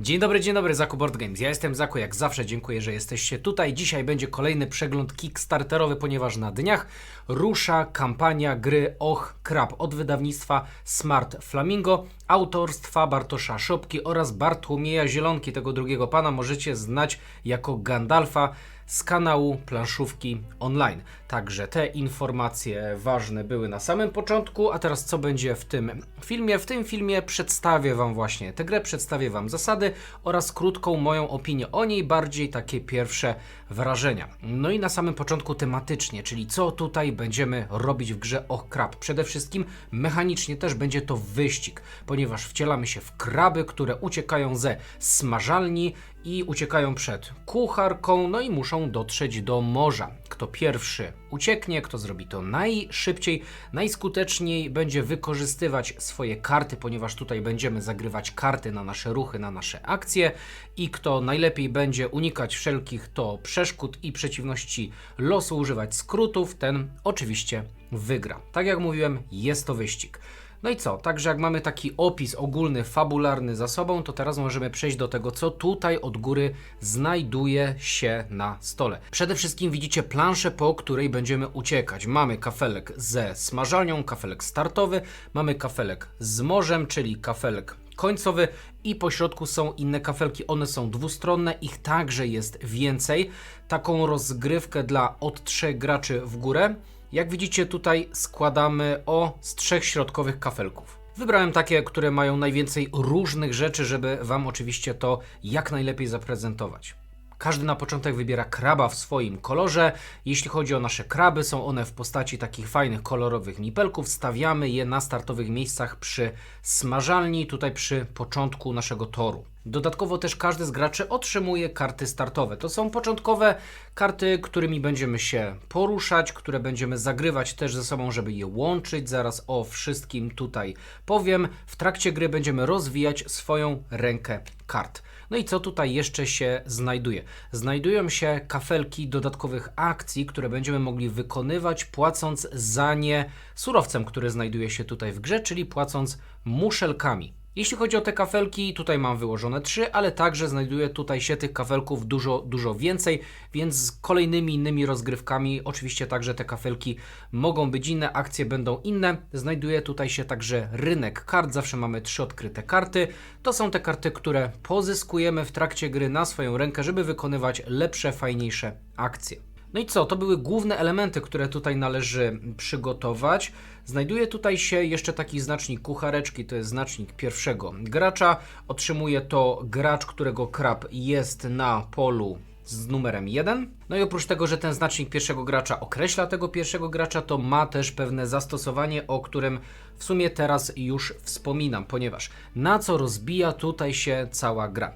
Dzień dobry, dzień dobry, Zaku Board Games. Ja jestem Zaku, jak zawsze dziękuję, że jesteście tutaj. Dzisiaj będzie kolejny przegląd kickstarterowy, ponieważ na dniach rusza kampania gry Och Krab od wydawnictwa Smart Flamingo, autorstwa Bartosza Szopki oraz Bartłomieja Zielonki, tego drugiego pana możecie znać jako Gandalfa z kanału Planszówki Online. Także te informacje ważne były na samym początku, a teraz co będzie w tym filmie? W tym filmie przedstawię Wam właśnie tę grę, przedstawię Wam zasady oraz krótką moją opinię o niej, bardziej takie pierwsze wrażenia. No i na samym początku tematycznie, czyli co tutaj będziemy robić w grze Och Krab. Przede wszystkim mechanicznie też będzie to wyścig, ponieważ wcielamy się w kraby, które uciekają ze smażalni i uciekają przed kucharką, no i muszą dotrzeć do morza. Kto pierwszy ucieknie, kto zrobi to najszybciej, najskuteczniej, będzie wykorzystywać swoje karty, ponieważ tutaj będziemy zagrywać karty na nasze ruchy, na nasze akcje i kto najlepiej będzie unikać wszelkich to przeszkód i przeciwności losu, używać skrótów, ten oczywiście wygra. Tak jak mówiłem, jest to wyścig. No i co? Także jak mamy taki opis ogólny, fabularny za sobą, to teraz możemy przejść do tego, co tutaj od góry znajduje się na stole. Przede wszystkim widzicie planszę, po której będziemy uciekać. Mamy kafelek ze smażalnią, kafelek startowy, mamy kafelek z morzem, czyli kafelek końcowy i po środku są inne kafelki. One są dwustronne, ich także jest więcej. Taką rozgrywkę dla od trzech graczy w górę. Jak widzicie tutaj składamy o z trzech środkowych kafelków. Wybrałem takie, które mają najwięcej różnych rzeczy, żeby Wam oczywiście to jak najlepiej zaprezentować. Każdy na początek wybiera kraba w swoim kolorze. Jeśli chodzi o nasze kraby, są one w postaci takich fajnych, kolorowych nipelków. Stawiamy je na startowych miejscach przy smażalni, tutaj przy początku naszego toru. Dodatkowo też każdy z graczy otrzymuje karty startowe. To są początkowe karty, którymi będziemy się poruszać, które będziemy zagrywać też ze sobą, żeby je łączyć. Zaraz o wszystkim tutaj powiem. W trakcie gry będziemy rozwijać swoją rękę kart. No i co tutaj jeszcze się znajduje? Znajdują się kafelki dodatkowych akcji, które będziemy mogli wykonywać płacąc za nie surowcem, który znajduje się tutaj w grze, czyli płacąc muszelkami. Jeśli chodzi o te kafelki, tutaj mam wyłożone trzy, ale także znajduje tutaj się tych kafelków dużo, dużo więcej, więc z kolejnymi innymi rozgrywkami oczywiście także te kafelki mogą być inne, akcje będą inne. Znajduje tutaj się także rynek kart, zawsze mamy trzy odkryte karty. To są te karty, które pozyskujemy w trakcie gry na swoją rękę, żeby wykonywać lepsze, fajniejsze akcje. No i co? To były główne elementy, które tutaj należy przygotować. Znajduje tutaj się jeszcze taki znacznik kuchareczki, to jest znacznik pierwszego gracza. Otrzymuje to gracz, którego krab jest na polu z numerem 1. No i oprócz tego, że ten znacznik pierwszego gracza określa tego pierwszego gracza, to ma też pewne zastosowanie, o którym w sumie teraz już wspominam, ponieważ na co rozbija tutaj się cała gra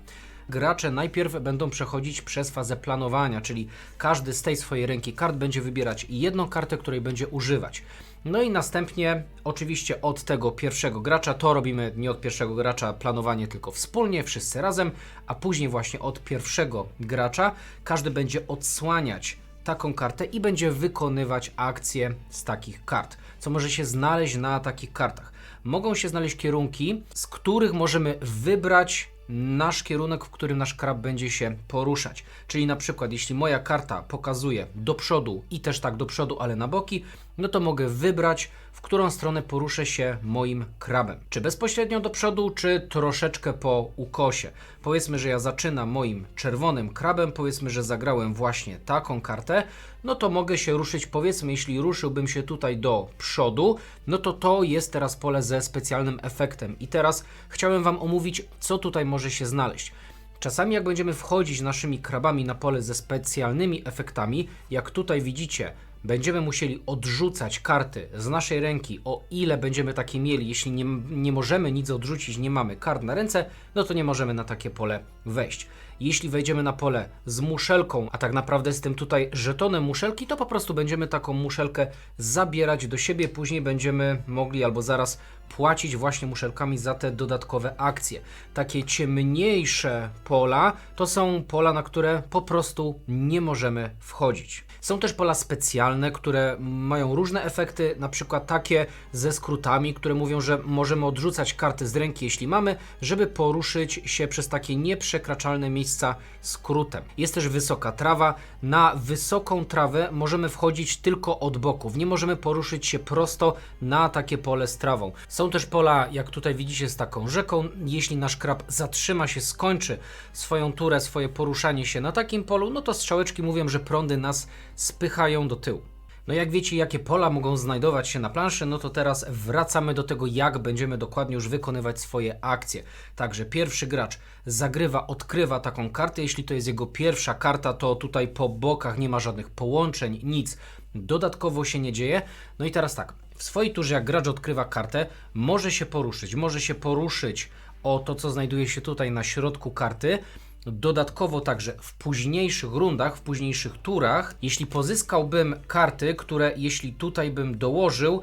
gracze najpierw będą przechodzić przez fazę planowania, czyli każdy z tej swojej ręki kart będzie wybierać jedną kartę, której będzie używać. No i następnie, oczywiście od tego pierwszego gracza, to robimy nie od pierwszego gracza planowanie, tylko wspólnie, wszyscy razem, a później właśnie od pierwszego gracza każdy będzie odsłaniać taką kartę i będzie wykonywać akcje z takich kart, co może się znaleźć na takich kartach. Mogą się znaleźć kierunki, z których możemy wybrać nasz kierunek, w którym nasz krab będzie się poruszać. Czyli na przykład, jeśli moja karta pokazuje do przodu i też tak do przodu, ale na boki, no to mogę wybrać, w którą stronę poruszę się moim krabem. Czy bezpośrednio do przodu, czy troszeczkę po ukosie. Powiedzmy, że ja zaczynam moim czerwonym krabem, powiedzmy, że zagrałem właśnie taką kartę, no to mogę się ruszyć, powiedzmy, jeśli ruszyłbym się tutaj do przodu, no to to jest teraz pole ze specjalnym efektem. I teraz chciałem Wam omówić, co tutaj może się znaleźć. Czasami jak będziemy wchodzić naszymi krabami na pole ze specjalnymi efektami, jak tutaj widzicie, będziemy musieli odrzucać karty z naszej ręki, o ile będziemy takie mieli. Jeśli nie, nie możemy nic odrzucić, nie mamy kart na ręce, no to nie możemy na takie pole wejść. Jeśli wejdziemy na pole z muszelką, a tak naprawdę z tym tutaj żetonem muszelki, to po prostu będziemy taką muszelkę zabierać do siebie. Później będziemy mogli albo zaraz płacić właśnie muszelkami za te dodatkowe akcje. Takie ciemniejsze pola to są pola, na które po prostu nie możemy wchodzić. Są też pola specjalne, które mają różne efekty, na przykład takie ze skrótami, które mówią, że możemy odrzucać karty z ręki, jeśli mamy, żeby poruszyć się przez takie nieprzekraczalne miejsca skrótem. Jest też wysoka trawa. Na wysoką trawę możemy wchodzić tylko od boków. Nie możemy poruszyć się prosto na takie pole z trawą. Są też pola, jak tutaj widzicie, z taką rzeką. Jeśli nasz krab zatrzyma się, skończy swoją turę, swoje poruszanie się na takim polu, no to strzałeczki mówią, że prądy nas spychają do tyłu. No jak wiecie, jakie pola mogą znajdować się na planszy, no to teraz wracamy do tego, jak będziemy dokładnie już wykonywać swoje akcje. Także pierwszy gracz zagrywa, odkrywa taką kartę. Jeśli to jest jego pierwsza karta, to tutaj po bokach nie ma żadnych połączeń, nic dodatkowo się nie dzieje. No i teraz tak, w swojej turze jak gracz odkrywa kartę, może się poruszyć, może się poruszyć o to, co znajduje się tutaj na środku karty. Dodatkowo także w późniejszych rundach, w późniejszych turach, jeśli pozyskałbym karty, które jeśli tutaj bym dołożył,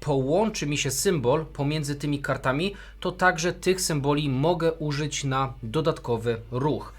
połączy mi się symbol pomiędzy tymi kartami, to także tych symboli mogę użyć na dodatkowy ruch.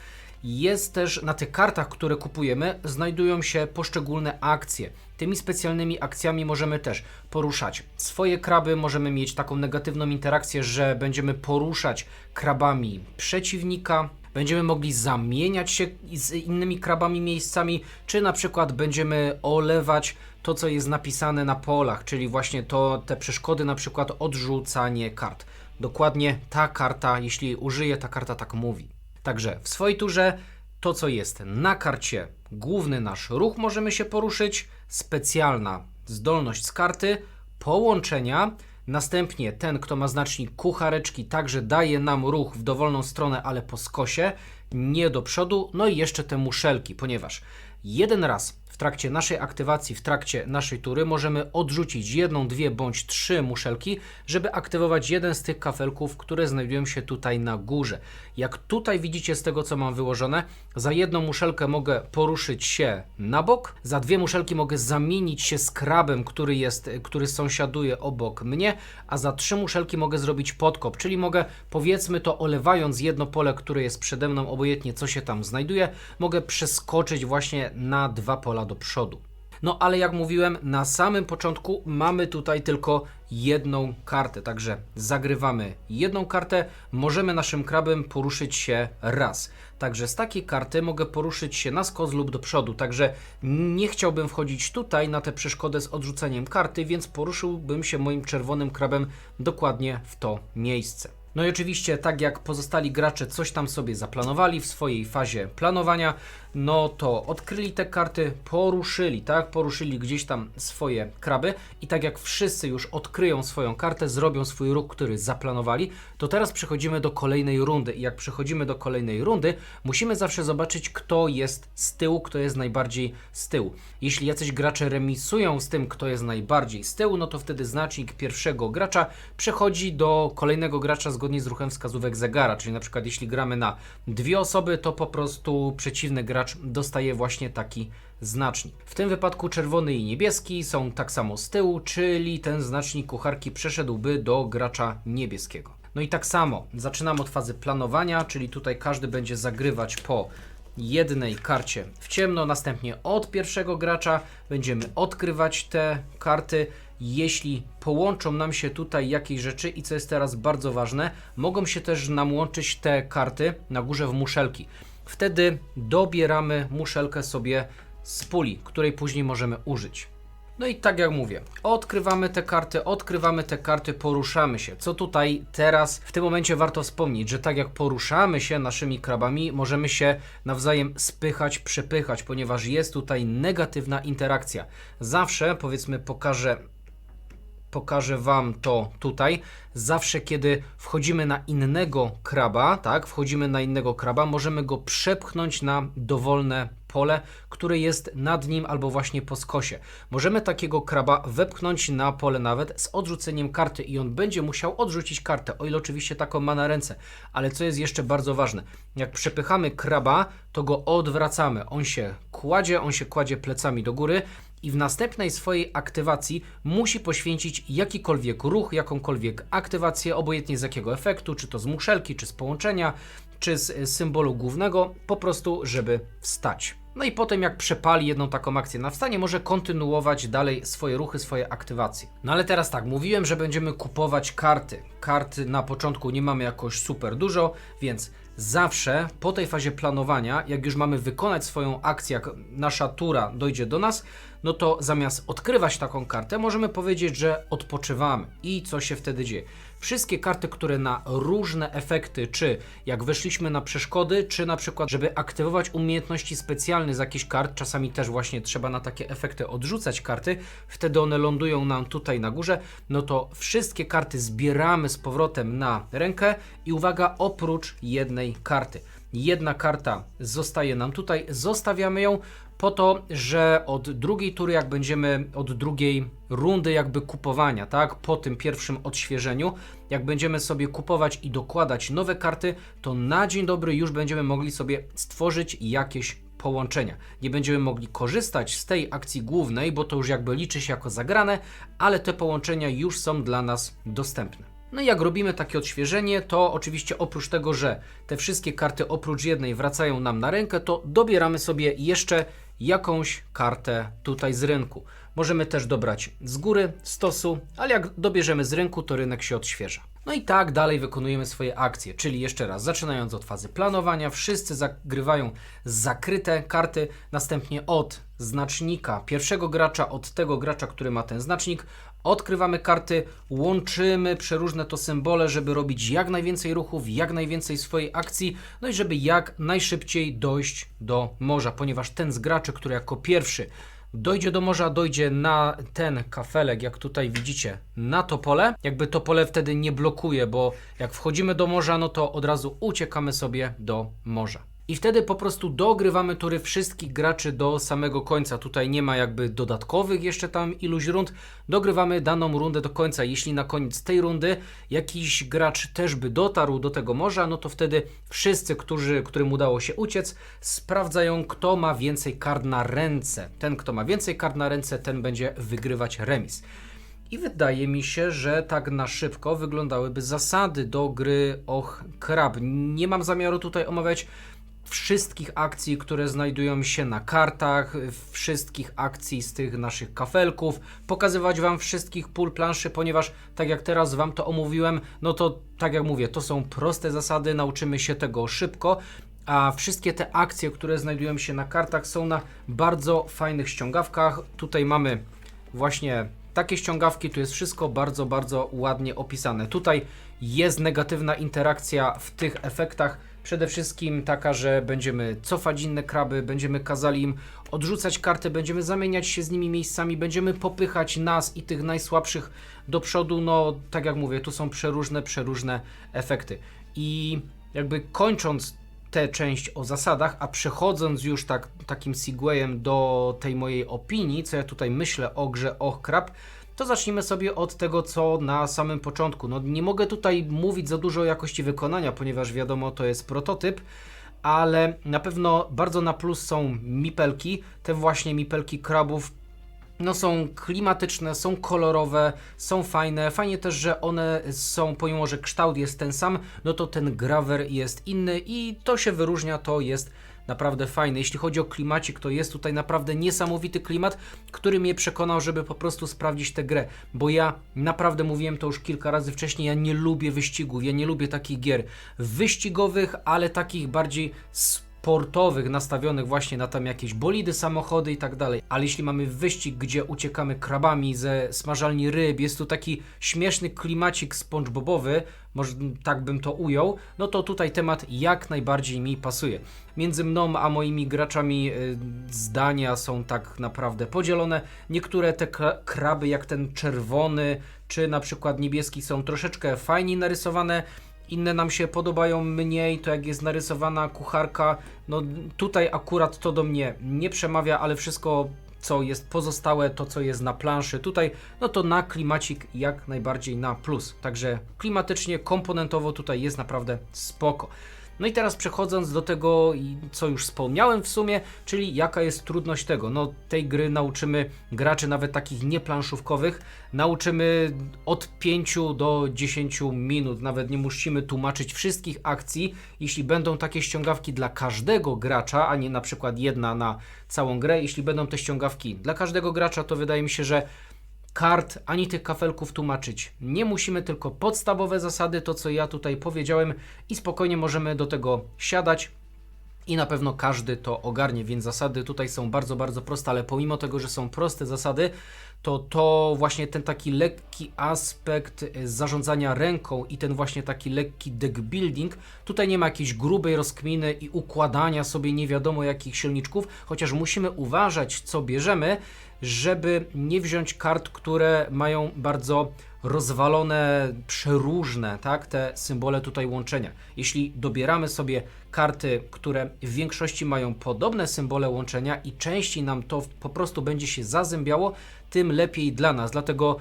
Jest też na tych kartach, które kupujemy, znajdują się poszczególne akcje. Tymi specjalnymi akcjami możemy też poruszać swoje kraby, możemy mieć taką negatywną interakcję, że będziemy poruszać krabami przeciwnika, będziemy mogli zamieniać się z innymi krabami miejscami, czy na przykład będziemy olewać to, co jest napisane na polach, czyli właśnie to, te przeszkody, na przykład odrzucanie kart. Dokładnie ta karta, jeśli użyję, ta karta tak mówi. Także w swojej turze to, co jest na karcie, główny nasz ruch, możemy się poruszyć, specjalna zdolność z karty, połączenia. Następnie ten, kto ma znacznik kuchareczki, także daje nam ruch w dowolną stronę, ale po skosie, nie do przodu. No i jeszcze te muszelki, ponieważ jeden raz w trakcie naszej aktywacji, w trakcie naszej tury możemy odrzucić jedną, dwie bądź trzy muszelki, żeby aktywować jeden z tych kafelków, które znajdują się tutaj na górze. Jak tutaj widzicie z tego, co mam wyłożone, za jedną muszelkę mogę poruszyć się na bok, za dwie muszelki mogę zamienić się z krabem, który jest, który sąsiaduje obok mnie, a za trzy muszelki mogę zrobić podkop, czyli mogę, powiedzmy to, olewając jedno pole, które jest przede mną, obojętnie co się tam znajduje, mogę przeskoczyć właśnie na dwa pola do przodu. No ale jak mówiłem, na samym początku mamy tutaj tylko jedną kartę, także zagrywamy jedną kartę, możemy naszym krabem poruszyć się raz. Także z takiej karty mogę poruszyć się na skos lub do przodu, także nie chciałbym wchodzić tutaj na tę przeszkodę z odrzuceniem karty, więc poruszyłbym się moim czerwonym krabem dokładnie w to miejsce. No i oczywiście, tak jak pozostali gracze coś tam sobie zaplanowali w swojej fazie planowania, no to odkryli te karty, poruszyli, tak? Poruszyli gdzieś tam swoje kraby i tak jak wszyscy już odkryją swoją kartę, zrobią swój ruch, który zaplanowali, to teraz przechodzimy do kolejnej rundy i jak przechodzimy do kolejnej rundy, musimy zawsze zobaczyć, kto jest z tyłu, kto jest najbardziej z tyłu. Jeśli jacyś gracze remisują z tym, kto jest najbardziej z tyłu, no to wtedy znacznik pierwszego gracza przechodzi do kolejnego gracza zgodnie z ruchem wskazówek zegara, czyli na przykład jeśli gramy na dwie osoby, to po prostu przeciwny gracz dostaje właśnie taki znacznik. W tym wypadku czerwony i niebieski są tak samo z tyłu, czyli ten znacznik kucharki przeszedłby do gracza niebieskiego. No i tak samo zaczynamy od fazy planowania, czyli tutaj każdy będzie zagrywać po jednej karcie w ciemno, następnie od pierwszego gracza będziemy odkrywać te karty. Jeśli połączą nam się tutaj jakieś rzeczy i co jest teraz bardzo ważne, mogą się też nam łączyć te karty na górze w muszelki. Wtedy dobieramy muszelkę sobie z puli, której później możemy użyć. No i tak jak mówię, odkrywamy te karty, odkrywamy te karty, poruszamy się. Co tutaj teraz w tym momencie warto wspomnieć, że tak jak poruszamy się naszymi krabami, możemy się nawzajem spychać, przepychać, ponieważ jest tutaj negatywna interakcja. Zawsze, powiedzmy, pokażę pokażę Wam to tutaj. Zawsze, kiedy wchodzimy na innego kraba, tak, wchodzimy na innego kraba, możemy go przepchnąć na dowolne pole, które jest nad nim albo właśnie po skosie. Możemy takiego kraba wepchnąć na pole nawet z odrzuceniem karty i on będzie musiał odrzucić kartę, o ile oczywiście taką ma na ręce. Ale co jest jeszcze bardzo ważne, jak przepychamy kraba, to go odwracamy. On się kładzie, on się kładzie plecami do góry i w następnej swojej aktywacji musi poświęcić jakikolwiek ruch, jakąkolwiek aktywację, obojętnie z jakiego efektu, czy to z muszelki, czy z połączenia, czy z symbolu głównego, po prostu, żeby wstać. No i potem, jak przepali jedną taką akcję na wstanie, może kontynuować dalej swoje ruchy, swoje aktywacje. No ale teraz tak, mówiłem, że będziemy kupować karty. Karty na początku nie mamy jakoś super dużo, więc zawsze po tej fazie planowania, jak już mamy wykonać swoją akcję, jak nasza tura dojdzie do nas, no to zamiast odkrywać taką kartę, możemy powiedzieć, że odpoczywamy. I co się wtedy dzieje? Wszystkie karty, które na różne efekty, czy jak weszliśmy na przeszkody, czy na przykład, żeby aktywować umiejętności specjalne z jakichś kart, czasami też właśnie trzeba na takie efekty odrzucać karty, wtedy one lądują nam tutaj na górze, no to wszystkie karty zbieramy z powrotem na rękę i uwaga, oprócz jednej karty. Jedna karta zostaje nam tutaj, zostawiamy ją po to, że od drugiej tury, jak będziemy od drugiej rundy jakby kupowania, tak, po tym pierwszym odświeżeniu, jak będziemy sobie kupować i dokładać nowe karty, to na dzień dobry już będziemy mogli sobie stworzyć jakieś połączenia. Nie będziemy mogli korzystać z tej akcji głównej, bo to już jakby liczy się jako zagrane, ale te połączenia już są dla nas dostępne. No i jak robimy takie odświeżenie, to oczywiście oprócz tego, że te wszystkie karty oprócz jednej wracają nam na rękę, to dobieramy sobie jeszcze jakąś kartę tutaj z rynku. Możemy też dobrać z góry, stosu, ale jak dobierzemy z rynku, to rynek się odświeża. No i tak dalej wykonujemy swoje akcje, czyli jeszcze raz, zaczynając od fazy planowania, wszyscy zagrywają zakryte karty, następnie od znacznika pierwszego gracza, od tego gracza, który ma ten znacznik, odkrywamy karty, łączymy przeróżne to symbole, żeby robić jak najwięcej ruchów, jak najwięcej swojej akcji, no i żeby jak najszybciej dojść do morza, ponieważ ten z graczy, który jako pierwszy dojdzie do morza, dojdzie na ten kafelek, jak tutaj widzicie, na to pole. Jakby to pole wtedy nie blokuje, bo jak wchodzimy do morza, no to od razu uciekamy sobie do morza. I wtedy po prostu dogrywamy tury wszystkich graczy do samego końca. Tutaj nie ma jakby dodatkowych jeszcze tam iluś rund. Dogrywamy daną rundę do końca. Jeśli na koniec tej rundy jakiś gracz też by dotarł do tego morza, no to wtedy wszyscy, którzy, którym udało się uciec, sprawdzają, kto ma więcej kart na ręce. Ten, kto ma więcej kart na ręce, ten będzie wygrywać remis. I wydaje mi się, że tak na szybko wyglądałyby zasady do gry Och Krab. Nie mam zamiaru tutaj omawiać wszystkich akcji, które znajdują się na kartach, wszystkich akcji z tych naszych kafelków, pokazywać Wam wszystkich pól planszy, ponieważ tak jak teraz Wam to omówiłem, no to tak jak mówię, to są proste zasady, nauczymy się tego szybko, a wszystkie te akcje, które znajdują się na kartach są na bardzo fajnych ściągawkach. Tutaj mamy właśnie takie ściągawki, tu jest wszystko bardzo, bardzo ładnie opisane. Tutaj jest negatywna interakcja w tych efektach, Przede wszystkim taka, że będziemy cofać inne kraby, będziemy kazali im odrzucać karty, będziemy zamieniać się z nimi miejscami, będziemy popychać nas i tych najsłabszych do przodu. No, tak jak mówię, tu są przeróżne, przeróżne efekty. I jakby kończąc tę część o zasadach, a przechodząc już tak, takim segwayem do tej mojej opinii, co ja tutaj myślę o grze Och Krab, to zacznijmy sobie od tego, co na samym początku. No, nie mogę tutaj mówić za dużo o jakości wykonania, ponieważ wiadomo, to jest prototyp, ale na pewno bardzo na plus są mipelki, te właśnie mipelki krabów. No są klimatyczne, są kolorowe, są fajne. Fajnie też, że one są, pomimo że kształt jest ten sam, no to ten grawer jest inny i to się wyróżnia, to jest naprawdę fajny. Jeśli chodzi o klimacik, to jest tutaj naprawdę niesamowity klimat, który mnie przekonał, żeby po prostu sprawdzić tę grę, bo ja naprawdę mówiłem to już kilka razy wcześniej, ja nie lubię wyścigów, ja nie lubię takich gier wyścigowych, ale takich bardziej sportowych, nastawionych właśnie na tam jakieś bolidy, samochody i tak dalej. Ale jeśli mamy wyścig, gdzie uciekamy krabami ze smażalni ryb, jest tu taki śmieszny klimacik spongebobowy, może tak bym to ujął, no to tutaj temat jak najbardziej mi pasuje. Między mną a moimi graczami y, zdania są tak naprawdę podzielone. Niektóre te kraby, jak ten czerwony, czy na przykład niebieski, są troszeczkę fajniej narysowane inne nam się podobają mniej, to jak jest narysowana kucharka, no tutaj akurat to do mnie nie przemawia, ale wszystko co jest pozostałe, to co jest na planszy tutaj, no to na klimacik jak najbardziej na plus. Także klimatycznie, komponentowo tutaj jest naprawdę spoko. No i teraz przechodząc do tego, co już wspomniałem w sumie, czyli jaka jest trudność tego. No tej gry nauczymy graczy nawet takich nieplanszówkowych, nauczymy od 5 do 10 minut, nawet nie musimy tłumaczyć wszystkich akcji. Jeśli będą takie ściągawki dla każdego gracza, a nie na przykład jedna na całą grę, jeśli będą te ściągawki dla każdego gracza, to wydaje mi się, że kart ani tych kafelków tłumaczyć nie musimy, tylko podstawowe zasady, to co ja tutaj powiedziałem i spokojnie możemy do tego siadać. I na pewno każdy to ogarnie, więc zasady tutaj są bardzo, bardzo proste, ale pomimo tego, że są proste zasady, to to właśnie ten taki lekki aspekt e, zarządzania ręką i ten właśnie taki lekki deck building, tutaj nie ma jakiejś grubej rozkminy i układania sobie nie wiadomo jakich silniczków, chociaż musimy uważać co bierzemy, żeby nie wziąć kart, które mają bardzo rozwalone, przeróżne, tak, te symbole tutaj łączenia. Jeśli dobieramy sobie karty, które w większości mają podobne symbole łączenia i częściej nam to po prostu będzie się zazębiało, tym lepiej dla nas. Dlatego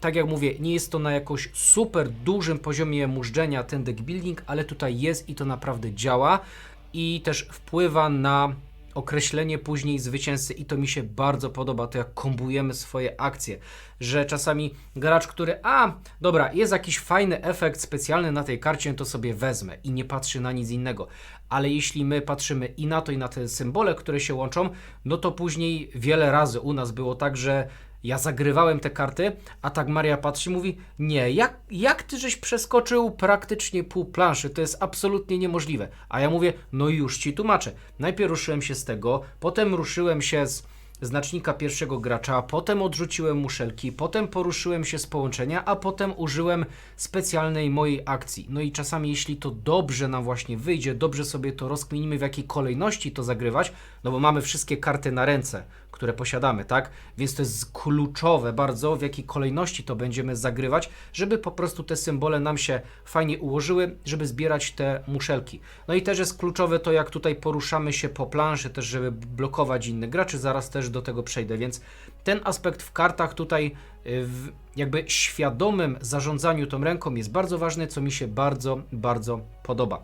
tak jak mówię, nie jest to na jakoś super dużym poziomie mużdżenia ten deck building, ale tutaj jest i to naprawdę działa i też wpływa na określenie później zwycięzcy i to mi się bardzo podoba, to jak kombujemy swoje akcje, że czasami gracz, który a, dobra, jest jakiś fajny efekt specjalny na tej karcie, to sobie wezmę i nie patrzy na nic innego, ale jeśli my patrzymy i na to i na te symbole, które się łączą, no to później wiele razy u nas było tak, że ja zagrywałem te karty, a tak Maria patrzy i mówi: Nie, jak, jak ty żeś przeskoczył praktycznie pół planszy? To jest absolutnie niemożliwe. A ja mówię: No już ci tłumaczę. Najpierw ruszyłem się z tego, potem ruszyłem się z znacznika pierwszego gracza, potem odrzuciłem muszelki, potem poruszyłem się z połączenia, a potem użyłem specjalnej mojej akcji. No i czasami, jeśli to dobrze nam właśnie wyjdzie, dobrze sobie to rozkminimy, w jakiej kolejności to zagrywać, no bo mamy wszystkie karty na ręce, które posiadamy, tak? Więc to jest kluczowe bardzo, w jakiej kolejności to będziemy zagrywać, żeby po prostu te symbole nam się fajnie ułożyły, żeby zbierać te muszelki. No i też jest kluczowe to, jak tutaj poruszamy się po planszy, też żeby blokować innych graczy, zaraz też do tego przejdę, więc ten aspekt w kartach tutaj y, w jakby świadomym zarządzaniu tą ręką jest bardzo ważny, co mi się bardzo, bardzo podoba.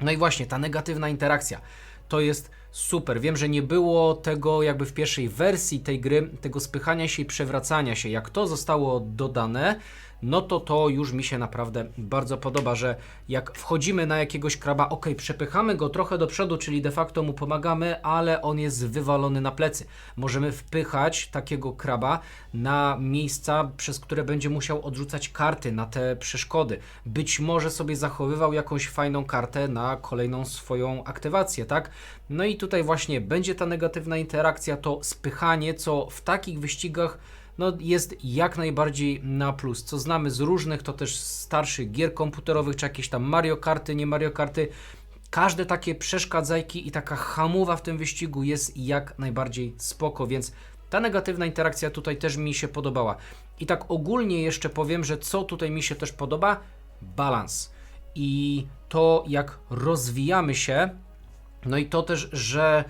No i właśnie ta negatywna interakcja to jest super. Wiem, że nie było tego jakby w pierwszej wersji tej gry, tego spychania się i przewracania się. Jak to zostało dodane, no to to już mi się naprawdę bardzo podoba, że jak wchodzimy na jakiegoś kraba, ok, przepychamy go trochę do przodu, czyli de facto mu pomagamy, ale on jest wywalony na plecy. Możemy wpychać takiego kraba na miejsca, przez które będzie musiał odrzucać karty na te przeszkody. Być może sobie zachowywał jakąś fajną kartę na kolejną swoją aktywację, tak? No i tutaj właśnie będzie ta negatywna interakcja, to spychanie, co w takich wyścigach no, jest jak najbardziej na plus. Co znamy z różnych, to też starszych gier komputerowych, czy jakieś tam Mario Karty, nie Mario Karty. Każde takie przeszkadzajki i taka hamowa w tym wyścigu jest jak najbardziej spoko, więc ta negatywna interakcja tutaj też mi się podobała. I tak ogólnie jeszcze powiem, że co tutaj mi się też podoba? Balans. I to jak rozwijamy się, no i to też, że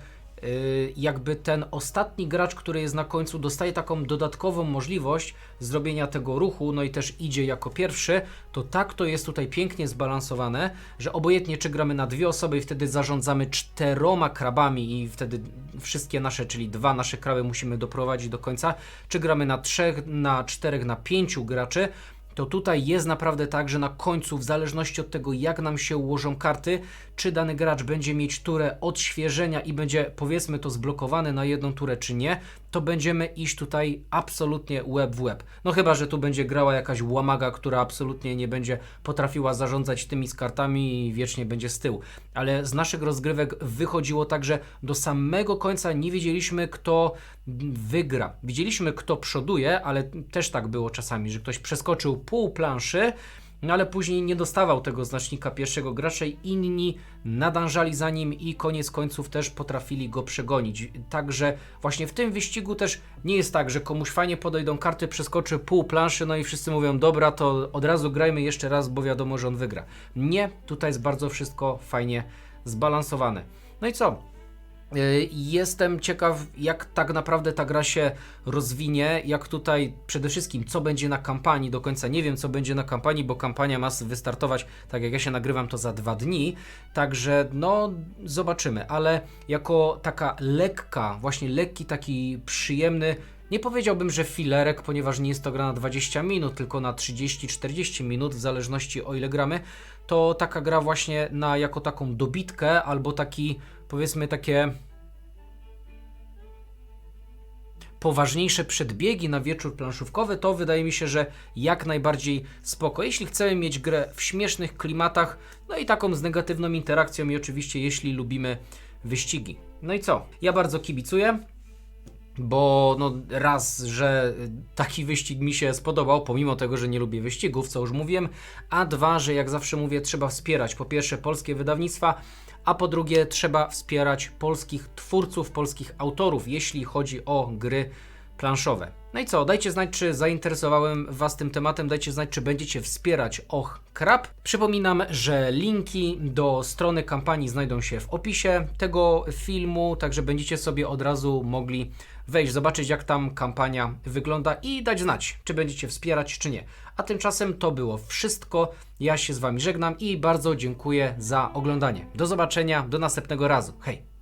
jakby ten ostatni gracz, który jest na końcu, dostaje taką dodatkową możliwość zrobienia tego ruchu, no i też idzie jako pierwszy, to tak to jest tutaj pięknie zbalansowane, że obojętnie czy gramy na dwie osoby i wtedy zarządzamy czteroma krabami i wtedy wszystkie nasze, czyli dwa nasze kraby musimy doprowadzić do końca, czy gramy na trzech, na czterech, na pięciu graczy, to tutaj jest naprawdę tak, że na końcu, w zależności od tego, jak nam się ułożą karty, czy dany gracz będzie mieć turę odświeżenia i będzie, powiedzmy to, zblokowany na jedną turę, czy nie, to będziemy iść tutaj absolutnie web w web. No chyba, że tu będzie grała jakaś łamaga, która absolutnie nie będzie potrafiła zarządzać tymi z kartami i wiecznie będzie z tyłu. Ale z naszych rozgrywek wychodziło tak, że do samego końca nie wiedzieliśmy, kto wygra. Widzieliśmy, kto przoduje, ale też tak było czasami, że ktoś przeskoczył pół planszy, no ale później nie dostawał tego znacznika pierwszego gracza i inni nadążali za nim i koniec końców też potrafili go przegonić. Także właśnie w tym wyścigu też nie jest tak, że komuś fajnie podejdą karty, przeskoczy pół planszy, no i wszyscy mówią, dobra, to od razu grajmy jeszcze raz, bo wiadomo, że on wygra. Nie, tutaj jest bardzo wszystko fajnie zbalansowane. No i co? Y, Jestem ciekaw, jak tak naprawdę ta gra się rozwinie, jak tutaj przede wszystkim, co będzie na kampanii. Do końca nie wiem, co będzie na kampanii, bo kampania ma wystartować, tak jak ja się nagrywam, to za dwa dni. Także, no, zobaczymy. Ale jako taka lekka, właśnie lekki, taki przyjemny, nie powiedziałbym, że filerek, ponieważ nie jest to gra na 20 minut, tylko na 30-40 minut, w zależności o ile gramy, to taka gra właśnie na jako taką dobitkę albo taki, powiedzmy, takie poważniejsze przedbiegi na wieczór planszówkowy, to wydaje mi się, że jak najbardziej spoko. Jeśli chcemy mieć grę w śmiesznych klimatach, no i taką z negatywną interakcją i oczywiście jeśli lubimy wyścigi. No i co? Ja bardzo kibicuję bo no raz, że taki wyścig mi się spodobał, pomimo tego, że nie lubię wyścigów, co już mówiłem, a dwa, że jak zawsze mówię, trzeba wspierać po pierwsze polskie wydawnictwa, a po drugie trzeba wspierać polskich twórców, polskich autorów, jeśli chodzi o gry planszowe. No i co, dajcie znać, czy zainteresowałem Was tym tematem, dajcie znać, czy będziecie wspierać Och Krab. Przypominam, że linki do strony kampanii znajdą się w opisie tego filmu, także będziecie sobie od razu mogli wejść, zobaczyć jak tam kampania wygląda i dać znać, czy będziecie wspierać, czy nie. A tymczasem to było wszystko. Ja się z Wami żegnam i bardzo dziękuję za oglądanie. Do zobaczenia, do następnego razu. Hej!